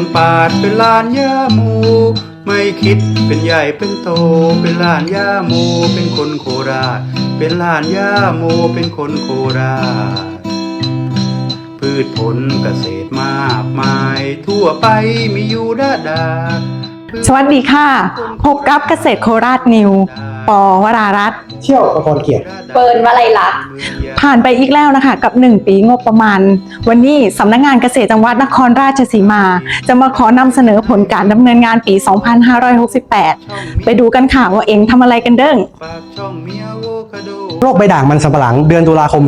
องปาดเป็นลานย่าโมไม่คิดเป็นใหญ่เป็นโต เป็นลานย่าโมเป็นคนโคราช เป็นลานย่าโมเป็นคนโคราช พืชผลเกษตรมากมาย ทั่วไปมีอยู่ดาดาสวัสดีค่ะ พบกับเกษตรโคราชนิว ปอวรารัตน์เที่ยวประกรณ์เกียรติ เปิร์นวลัยลักษณ์ผ่านไปอีกแล้วนะคะ กับ 1 ปีงบประมาณ วันนี้สำนักงานเกษตรจังหวัดนครราชสีมา จะมาขอนำเสนอผลการดำเนินงานปี 2568 ไปดูกันค่ะว่าเองทำอะไรกันเด้ง ปากช่องมีอะโวคา โรคใบด่างมันสำปะหลังเดือนตุลาคม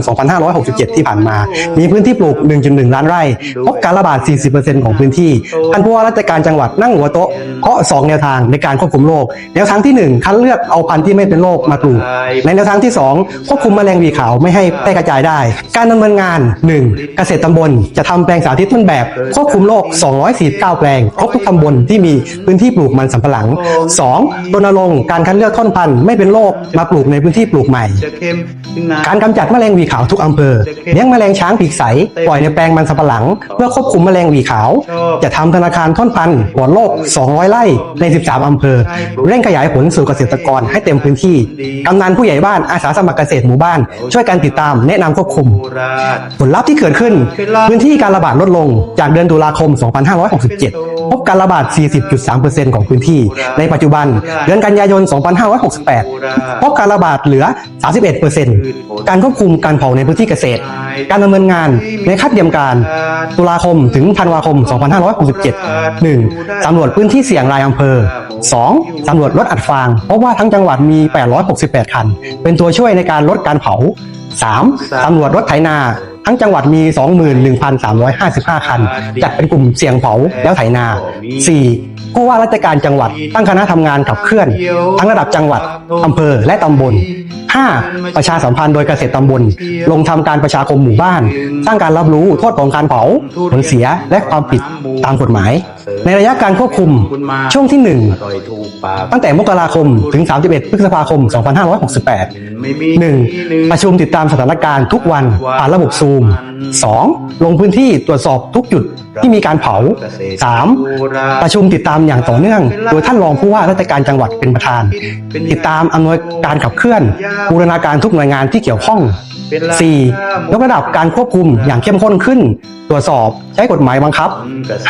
2567 ที่ผ่านมา มีพื้นที่ปลูก 1.1 ล้านไร่ พบการระบาด 40%ของพื้นที่ท่านผู้ว่าราชการจังหวัดนั่งหัวโต๊ะเคาะ2แนวทางในการควบคุมโรค แนวทางที่ 1 คัดเลือกเอาพันธุ์ที่ไม่เป็นโรคมาปลูก ในแนวทางที่ 2 ควบคุมแมลงวีขาวไม่ให้แพร่กระจายได้ การดำเนินงาน 1. เกษตรตำบล จะทำแปลงสาธิตต้นแบบ ควบคุมโรค 249 แปลง ครบทุกตำบลที่มีพื้นที่ปลูกมันสำปะหลัง 2. รณรงค์การคัดเลือกท่อนพันธุ์ไม่เป็นโรคมาปลูกในพื้นที่ปลูกใหม่ การกำจัดแมลงวีขาวทุกอำเภอเลี้ยงแมลงช้างปีกใส ปล่อยในแปลงมันสำปะหลัง เพื่อควบคุมแมลงวีขาว จะทำธนาคารท่อนพันธุ์ปลอดโรค200 ไร่ใน 13 อำเภอ เร่งขยายผลสู่เกษตรกรให้เต็มพื้นที่กำนันผู้ใหญ่บ้านอาสาสมัครเกษตรหมู่บ้าน ช่วยกันติดตามแนะนำควบคุม ผลลัพธ์ที่เกิดขึ้น พื้นที่การระบาดลดลงจากเดือนตุลาคม 2567 พบการระบาด 40.3%ของพื้นที่ ในปัจจุบันเดือนกันยายน 2568 พบการระบาดเหลือ31%การควบคุมการเผาในพื้นที่เกษตร การดำเนินงานในคัดเตรียมการ ตุลาคมถึงธันวาคม 2567 1. สำรวจพื้นที่เสี่ยงรายอำเภอ 2. สำรวจรถอัดฟาง เพราะว่าทั้งจังหวัดมี 868 คัน เป็นตัวช่วยในการลดการเผา 3. ตำรวจรถไถนาทั้งจังหวัดมี 21,355 คัน จัดเป็นกลุ่มเสี่ยงเผาแล้วไถนา 4. ผู้ว่าราชการจังหวัดตั้งคณะทำงานขับเคลื่อน ทั้งระดับจังหวัดอำเภอและตำบล 5. ประชาสัมพันธ์โดยเกษตรตำบล ลงทำการประชาคมหมู่บ้าน สร้างการรับรู้โทษของการเผาผลเสียและความผิดตามกฎหมาย ในระยะการควบคุมช่วงที่อร่อยถูกปาก1ตั้งแต่มกราคมถึง 31 พฤษภาคม 2568 1. ประชุมติดตามสถานการณ์ทุกวันผ่านระบบซูม 2. ลงพื้นที่ตรวจสอบทุกจุด ที่มีการเผา 3. ประชุมติดตามอย่างต่อเนื่อง โดยท่านรองผู้ว่าราชการจังหวัดเป็นประธาน ติดตามอำนวยการขับเคลื่อนบูรณาการทุกหน่วยงานที่เกี่ยวข้อง 4. ยกระดับการควบคุมอย่างเข้มข้นขึ้น ตรวจสอบใช้กฎหมายบังคับ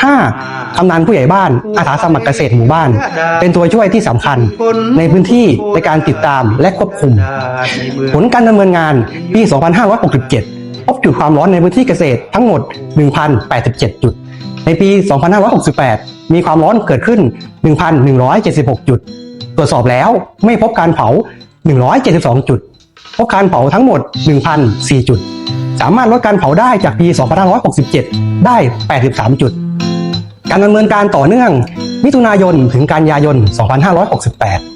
5. กำนันผู้ใหญ่บ้าน อาสาสมัครเกษตรหมู่บ้าน เป็นตัวช่วยที่สำคัญ ในพื้นที่ในการติดตามและควบคุม ผลการดำเนินงานปี 2567 พบจุดความร้อนในพื้นที่เกษตรทั้งหมด 1,087 จุด ในปี 2568 มีความร้อนเกิดขึ้น 1,176 จุด ตรวจสอบแล้วไม่พบการเผา 172 จุด พบการเผาทั้งหมด 1,004 จุด สามารถลดการเผาได้จากปี 2567 ได้ 83 จุด การดำเนินการต่อเนื่อง มิถุนายนถึงกันยายน 2568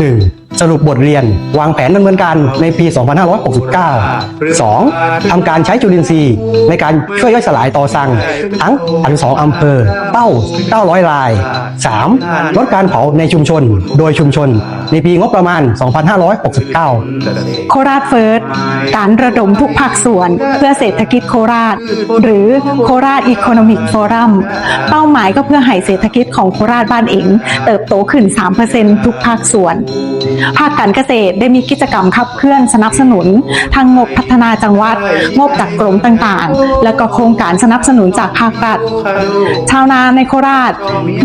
1. สรุปบทเรียน วางแผนดำเนินการในปี 2569 2. ทำการใช้จุลินทรีย์ในการช่วยย่อยสลายต่อสั่งทั้ง 32 อำเภอ เป้า 900ราย 3. ลดการเผาในชุมชน โดยชุมชน ในปีงบประมาณ 2569 โคราชเฟิร์ส การระดมทุกภาคส่วนเพื่อเศรษฐกิจโคราช หรือโคราชอีโคโนมิกโฟรัมเป้าหมายก็เพื่อให้เศรษฐกิจของโคราชบ้านเอง เติบโตขึ้น 3%ทุกภาคส่วนภาคการเกษตรได้มีกิจกรรมขับเคลื่อนสนับสนุน ทางงบพัฒนาจังหวัด งบจากกรมต่างๆ แล้วก็โครงการสนับสนุนจากภาครัฐ ชาวนาในโคราช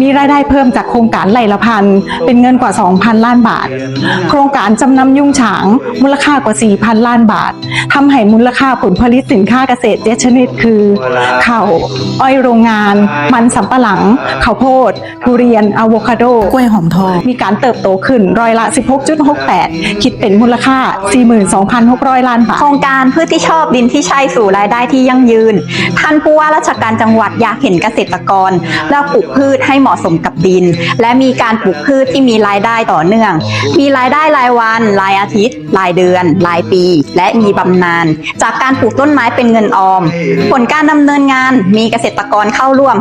มีรายได้เพิ่มจากโครงการไร่ละพันเป็นเงินกว่า 2,000 ล้านบาท โครงการจำนำยุงฉาง มูลค่ากว่า 4,000 ล้านบาททำให้มูลค่าผลผลิตสินค้าเกษตรเจ็ดชนิด คือข้าวอ้อยโรงงาน มันสำปะหลังข้าวโพดทุเรียนอะโวคาโดกล้วยหอมทองมีการเติบโตขึ้นร้อยละ6.68 คิดเป็นมูลค่า 42,600 ล้านบาท โครงการพืชที่ชอบดินที่ใช่สู่รายได้ที่ยั่งยืน ท่านผู้ว่าราชการจังหวัดอยากเห็นเกษตรกรเลือกปลูกพืชให้เหมาะสมกับดิน และมีการปลูกพืชที่มีรายได้ต่อเนื่อง มีรายได้รายวัน รายอาทิตย์ รายเดือน รายปี และมีบำนาญจากการปลูกต้นไม้เป็นเงินออม ผลการดำเนินงานมีเกษตรกรเข้าร่วม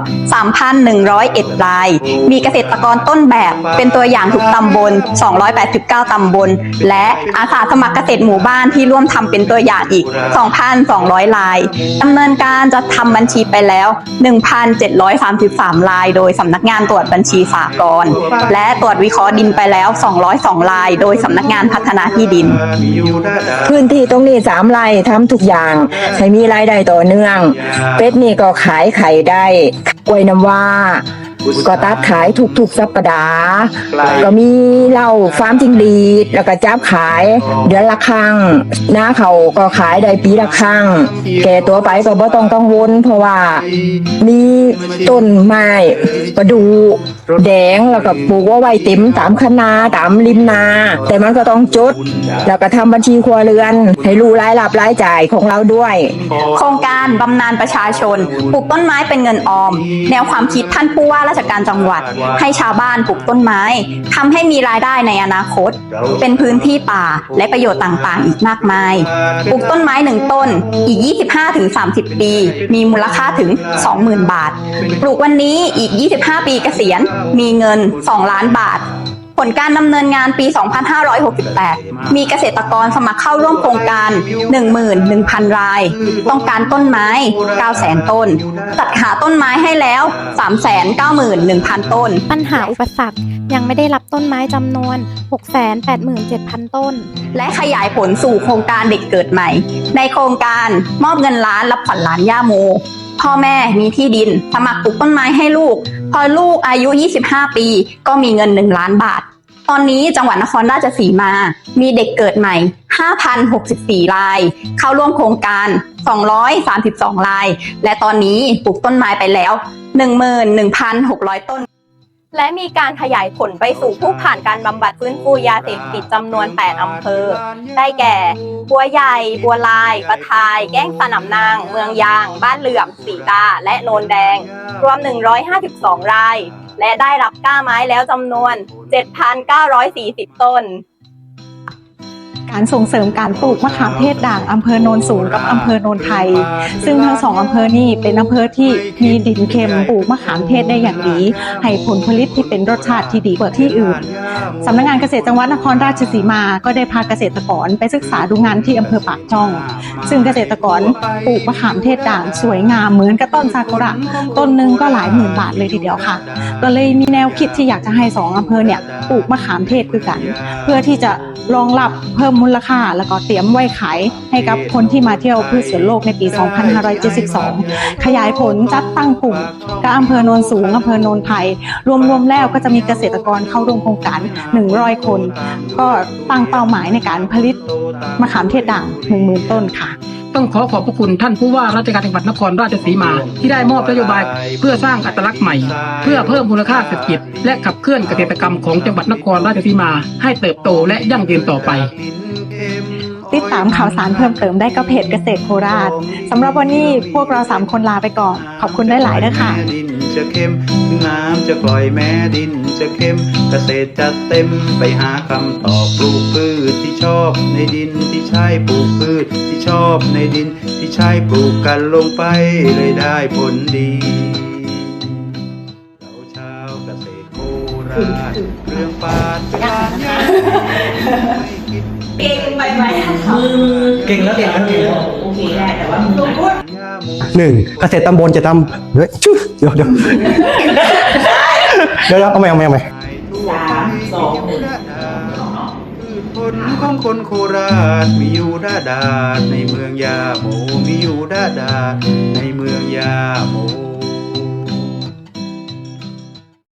3,101ราย มีเกษตรกรต้นแบบเป็นตัวอย่างทุกตำบล 289 9 ตำบล และอาสาสมัครเกษตรหมู่บ้านที่ร่วมทำเป็นตัวอย่างอีก 2,200ลายดำเนินการจะทำบัญชีไปแล้ว 1,733ลาย โดยสำนักงานตรวจบัญชีสากลและตรวจวิเคราะห์ดินไปแล้ว 202ลาย โดยสำนักงานพัฒนาที่ดิน พื้นที่ตรงนี้สามไร่ทำทุกอย่าง ให้มีรายได้ต่อเนื่อง เป็ดนี่ก็ขายไข่ได้ กล้วยน้ำว้า ก็ตัดขายทุกๆสัปดาห์ ก็มีเหล้าฟาร์มจิงดีดแล้วก็จับขายเดือนละครั้งหน้าเขาก็ขายได้ปีละครั้งแก่ตัวไปก็บ่ต้องกังวลเพราะว่ามีต้นไม้ประดูแดงแล้วก็ปลูกว่าไว้เต็มตามคันนาตามริมนา แต่มันก็ต้องจด แล้วก็ทำบัญชีครัวเรือน ให้รู้รายรับรายจ่ายของเราด้วย โครงการบำนาญประชาชนปลูกต้นไม้เป็นเงินออม แนวความคิดท่านผู้ว่าราชการจังหวัด ให้ชาวบ้านปลูกต้นไม้ทำให้มีรายได้ในอนาคต เป็นพื้นที่ป่าและประโยชน์ต่างๆ อีกมากมาย ปลูกต้นไม้หนึ่งต้นอีก 25-30 ปี มีมูลค่าถึง 20,000 บาท ปลูกวันนี้อีก 25 ปีเกษียณมีเงิน 2 ล้านบาท ผลการดำเนินงานปี 2568 มีเกษตรกรสมัครเข้าร่วมโครงการ 11,000 ราย ต้องการต้นไม้ 900,000 ต้น จัดหาต้นไม้ให้แล้ว 391,000 ต้น ปัญหาอุปสรรคยังไม่ได้รับต้นไม้จำนวน 687,000 ต้น และขยายผลสู่โครงการเด็กเกิดใหม่ ในโครงการมอบเงินล้านรับผ่อนล้านย่าโมพ่อแม่มีที่ดิน สมัครปลูกต้นไม้ให้ลูก พอลูกอายุ 25 ปี ก็มีเงิน 1 ล้านบาท ตอนนี้จังหวัดนครราชสีมา มีเด็กเกิดใหม่ 5,064 ราย เข้าร่วมโครงการ 232 ราย และตอนนี้ปลูกต้นไม้ไปแล้ว 11,600 ต้น และมีการขยายผลไปสู่ผู้ผ่านการบำบัดฟื้นฟูยาเสพติดจำนวน 8 อำเภอ ได้แก่ บัวใหญ่ บัวลาย ประทาย แก้งสนามนาง เมืองยาง บ้านเหลื่อม สีตา และโนนแดง รวม 152 ราย และได้รับกล้าไม้แล้วจำนวน 7,940 ต้น การส่งเสริมการปลูกมะขามเทศด่างอำเภอโนนสูงกับอำเภอโนนไทย ซึ่งทั้งสองอำเภอนี้เป็นอำเภอที่มีดินเค็มปลูกมะขามเทศได้อย่างดี ให้ผลผลิตที่เป็นรสชาติที่ดีกว่าที่อื่นสำนักงานเกษตรจังหวัดนครราชสีมา ก็ได้พาเกษตรกรไปศึกษาดูงานที่อำเภอปากช่อง ซึ่งเกษตรกรปลูกมะขามเทศด่างสวยงามเหมือนกับต้นซากุระต้นหนึ่งก็หลายหมื่นบาทเลยทีเดียวค่ะ ก็เลยมีแนวคิดที่อยากจะให้สองอำเภอเนี่ยปลูกมะขามเทศคือกัน เพื่อที่จะรองรับเพิ่มมูลค่า แล้วก็เตรียมไว้ขายให้กับคนที่มาเที่ยวพืชสวนโลกในปี 2572 ขยายผลจัดตั้งกลุ่มกับอำเภอโนนสูงอำเภอโนนไทยรวมๆแล้วก็จะมีเกษตรกรเข้าร่วมโครงการ 100 คน ก็ตั้งเป้าหมายในการผลิตมะขามเทศด่าง10,000ต้นค่ะต้องขอขอบพระคุณท่านผู้ว่าราชการจังหวัดนครราชสีมา ที่ได้มอบนโยบายเพื่อสร้างอัตลักษณ์ใหม่ เพื่อเพิ่มมูลค่าเศรษฐกิจ และขับเคลื่อนเกษตรกรรมของจังหวัดนครราชสีมา ให้เติบโตและยั่งยืนต่อไป ติดตามข่าวสารเพิ่มเติมได้กับเพจเกษตรโคราชสำหรับวันนี้พวกเราสามคนลาไปก่อน ขอบคุณได้หลายๆนะคะแม้ดินจะเค็มถึงน้ำจะกร่อยแม้ดินจะเค็มเกษตรจะเต็มไปหาคำตอบปลูกพืชที่ชอบในดินที่ใช่ปลูกพืชที่ชอบในดินที่ใช่ปลูกกันลงไปเลยได้ผลดีเราชาวเกษตรโคราชเรื่องปาดเป็นลา นยาไม่คิดเก่งแล้วเก่งแล้วเก่งแล้วหนึ่งเกษตรตำบลจะทำเฮ้ยชุเดี๋ยวเดี๋ยวเดี๋ยวเดี๋ยวเอาใหม่เอาใหม่เอาใหม่สามสองผลของคนโคราชมีอยู่ด้าดาดในเมืองยาโมมีอยู่ด้าดาดในเมืองยาโม